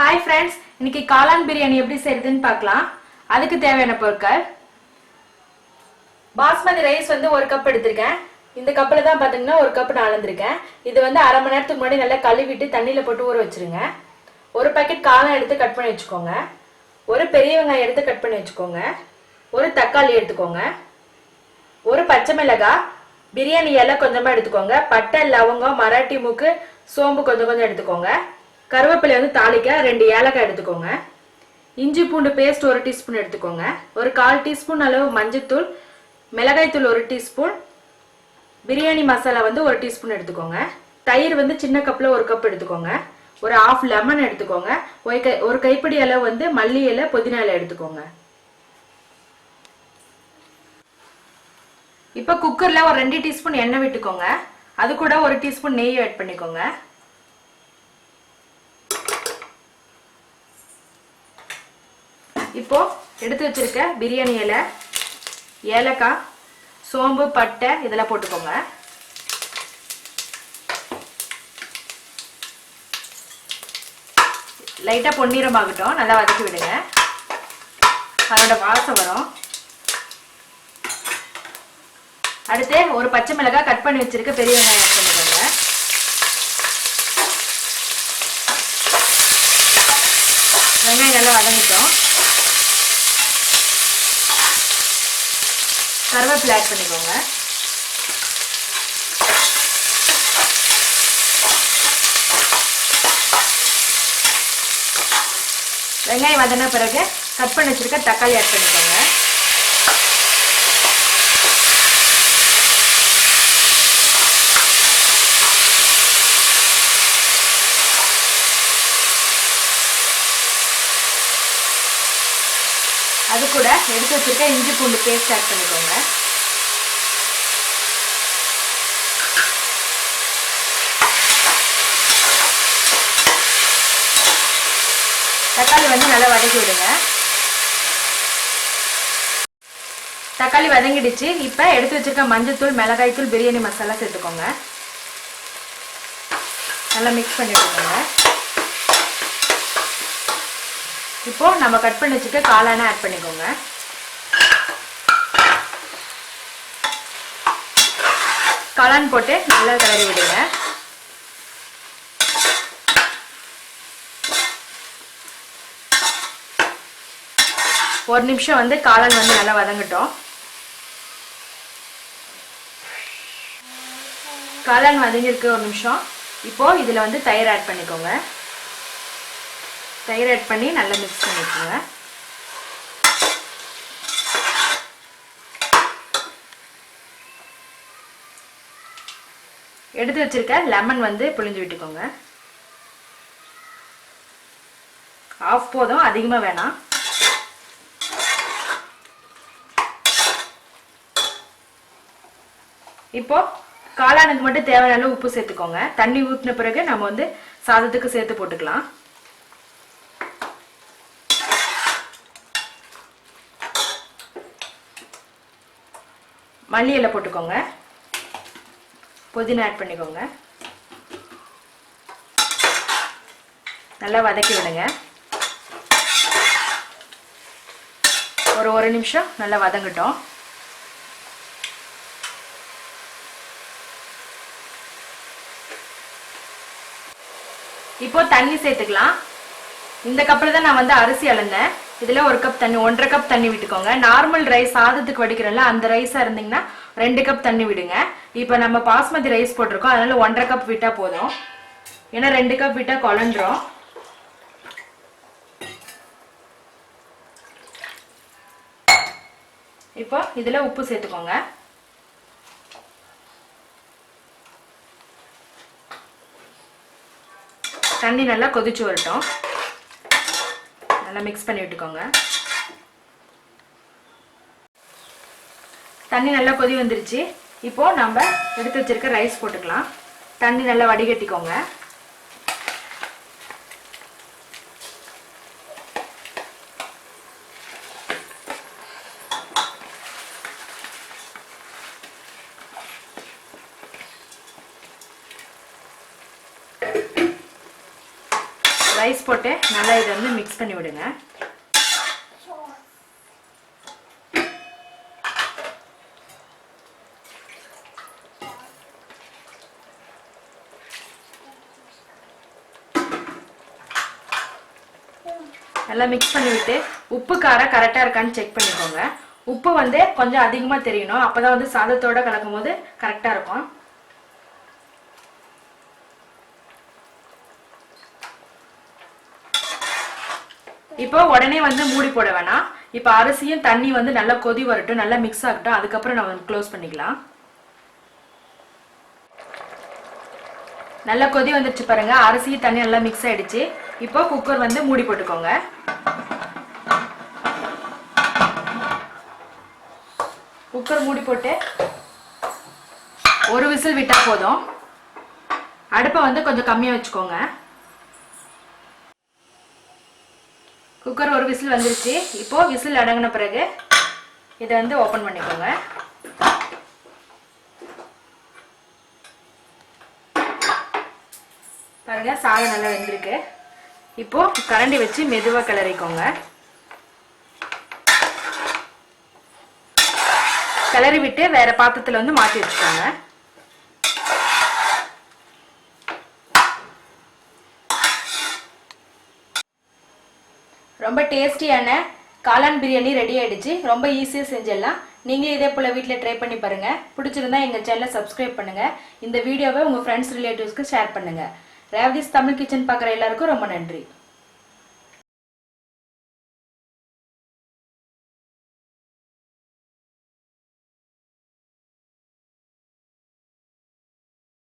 Hi friends இன்னைக்கு காளான் பிரியாணி எப்படி செய்யறதுன்னு பார்க்கலாம். அதுக்கு தேவையான பொருட்கள். பாஸ்மதி ரைஸ் வந்து ஒரு கப் எடுத்திருக்கேன். இந்த கப்பில் தான் பார்த்தீங்கன்னா ஒரு கப் நான் அளந்திருக்கேன். இது வந்து அரை மணி நேரத்துக்கு முன்னாடி நல்லா கழுவிட்டு தண்ணியில் போட்டு ஊற வச்சுருங்க. ஒரு பாக்கெட் காளான் எடுத்து கட் பண்ணி வச்சுக்கோங்க. ஒரு பெரிய வெங்காயம் எடுத்து கட் பண்ணி வச்சுக்கோங்க. ஒரு தக்காளி எடுத்துக்கோங்க. ஒரு பச்சை மிளகாய் பிரியாணி இலை கொஞ்சமாக எடுத்துக்கோங்க. பட்டை லவங்கம் மராட்டி மூக்கு சோம்பு கொஞ்சம் கொஞ்சம் எடுத்துக்கோங்க. கருவேப்பிலை வந்து தாளிக்க ரெண்டு ஏலக்காய் எடுத்துக்கோங்க. இஞ்சி பூண்டு பேஸ்ட் ஒரு டீஸ்பூன் எடுத்துக்கோங்க. ஒரு கால் டீஸ்பூன் அளவு மஞ்சத்தூள் மிளகாய்த்தூள் ஒரு டீஸ்பூன் பிரியாணி மசாலா வந்து ஒரு டீஸ்பூன் எடுத்துக்கோங்க. தயிர் வந்து சின்ன கப்பில் ஒரு கப் எடுத்துக்கோங்க. ஒரு ஆஃப் லெமன் எடுத்துக்கோங்க. ஒரு கை ஒரு கைப்பிடி அளவு வந்து மல்லி இலை புதினா இலை எடுத்துக்கோங்க. இப்போ குக்கரில் ஒரு ரெண்டு டீஸ்பூன் எண்ணெய் விட்டுக்கோங்க. அது கூட ஒரு டீஸ்பூன் நெய் ஆட் பண்ணிக்கோங்க. இப்போ எடுத்து வச்சிருக்க பிரியாணி இலை ஏலக்காய் சோம்பு பட்டை இதெல்லாம் போட்டுக்கோங்க. லைட்டாக பொன்னிறமாகட்டும். நல்லா வதக்கி விடுங்க. அதோட வாசம் வரும். அடுத்து ஒரு பச்சை மிளகாய் கட் பண்ணி வச்சிருக்க பெரிய வெங்காயம் ஆட் பண்ணிக்கோங்க. வெங்காயம் நல்லா வதங்கிட்டோம். கருவேப்பிலை ஆட் பண்ணிக்கோங்க. வெங்காயம் வதன பிறகு கட் பண்ணி வச்சிருக்க தக்காளி ஆட் பண்ணிக்கோங்க. அது கூட எடுத்து வச்சுருக்க இஞ்சி பூண்டு பேஸ்ட் ஆட் பண்ணிக்கோங்க. தக்காளி வந்து நல்லா வதக்கி விடுங்க. தக்காளி வதங்கிடுச்சு. இப்போ எடுத்து வச்சிருக்க மஞ்சத்தூள் மிளகாய்த்தூள் பிரியாணி மசாலா சேர்த்துக்கோங்க. நல்லா மிக்ஸ் பண்ணி விட்டுக்கோங்க இப்போ நம்ம கட் பண்ணி வச்சுக்க காளானை ஆட் பண்ணிக்கோங்க. காளான் போட்டு நல்லா கிளறி விடுங்க. ஒரு நிமிஷம் வந்து காளான் வந்து நல்லா வதங்கட்டும். காளான் வதங்கியிருக்கு ஒரு நிமிஷம். இப்போ இதில் வந்து தயிர் ஆட் பண்ணிக்கோங்க. தயிர் ஆட் பண்ணி நல்லா மிக்ஸ் பண்ணிக்கோங்க எடுத்து வச்சிருக்க லெமன் வந்து புழிஞ்சு விட்டுக்கோங்க. ஆஃப் போதும் அதிகமாக வேணாம். இப்போ காளானுக்கு மட்டும் தேவையான உப்பு சேர்த்துக்கோங்க. தண்ணி ஊற்றின பிறகு நம்ம வந்து சாதத்துக்கு சேர்த்து போட்டுக்கலாம். மல்லி இலை போட்டுக்கோங்க. புதினா ஆட் பண்ணிக்கோங்க. நல்லா வதக்கி விடுங்க. ஒரு ஒரு நிமிஷம் நல்லா வதங்கட்டும். இப்போ தண்ணி சேர்த்துக்கலாம். இந்த கப்பில் தான் நான் வந்து அரிசி அளந்தேன் இதில் ஒரு கப் தண்ணி ஒன்றரை கப் தண்ணி விட்டுக்கோங்க. நார்மல் ரைஸ் சாதத்துக்கு வடிக்கிறோம்ல அந்த ரைஸாக இருந்தீங்கன்னா ரெண்டு கப் தண்ணி விடுங்க. இப்போ நம்ம பாஸ்மதி ரைஸ் போட்டிருக்கோம் அதனால ஒன்றரை கப் விட்டால் போதும். ஏன்னா ரெண்டு கப் விட்டால் குழஞ்சிரும் இப்போ இதில் உப்பு சேர்த்துக்கோங்க. தண்ணி நல்லா கொதிச்சு வரட்டும். நல்லா மிக்ஸ் பண்ணி விட்டுக்கோங்க. தண்ணி நல்லா கொதி வந்துருச்சு. இப்போ நம்ம எடுத்து வச்சிருக்க ரைஸ் போட்டுக்கலாம். தண்ணி நல்லா வடிகட்டிக்கோங்க. ரைஸ் போட்டு நல்லா இதை வந்து மிக்ஸ் பண்ணி விடுங்க. நல்லா மிக்ஸ் பண்ணிவிட்டு உப்பு காரம் கரெக்டாக இருக்கான்னு செக் பண்ணிக்கோங்க. உப்பு வந்து கொஞ்சம் அதிகமாக தெரியணும். அப்பதான் வந்து சாதத்தோட கலக்கும் போது கரெக்டாக இருக்கும். இப்போ உடனே வந்து மூடி போட வேணாம். இப்போ அரிசியும் தண்ணி வந்து நல்லா கொதி வரட்டும் நல்லா மிக்ஸ் ஆகட்டும். அதுக்கப்புறம் நம்ம க்ளோஸ் பண்ணிக்கலாம். நல்லா கொதி வந்துருச்சு பாருங்க. அரிசி தண்ணி நல்லா மிக்ஸ் ஆயிடுச்சு. இப்போ குக்கர் வந்து மூடி போட்டுக்கோங்க. குக்கர் மூடி போட்டு ஒரு விசில் விட்டா போதும். அடுப்பை வந்து கொஞ்சம் கம்மியாக வச்சுக்கோங்க. குக்கர் ஒரு விசில் வந்துருச்சு. இப்போ விசில் அடங்கின பிறகு இதை வந்து ஓப்பன் பண்ணிக்கோங்க. பாருங்க சாதம் நல்லா வெந்திருக்கு. இப்போ கரண்டி வச்சு மெதுவாக கிளறிக்கோங்க. கிளறி விட்டு வேற பாத்திரத்தில் வந்து மாற்றி வச்சுக்கோங்க. ரொம்ப டேஸ்டியான காளான் பிரியாணி ரெடி ஆயிடுச்சு. ரொம்ப ஈஸியாக செஞ்சிடலாம். நீங்களும் இதே போல் வீட்டில் ட்ரை பண்ணி பாருங்கள் பிடிச்சிருந்தா எங்கள் சேனலை சப்ஸ்கிரைப் பண்ணுங்கள் இந்த வீடியோவை உங்கள் ஃப்ரெண்ட்ஸ் ரிலேட்டிவ்ஸ்க்கு ஷேர் பண்ணுங்கள் ரேவதிஸ் தமிழ் கிச்சன் பார்க்குற எல்லாருக்கும் ரொம்ப நன்றி.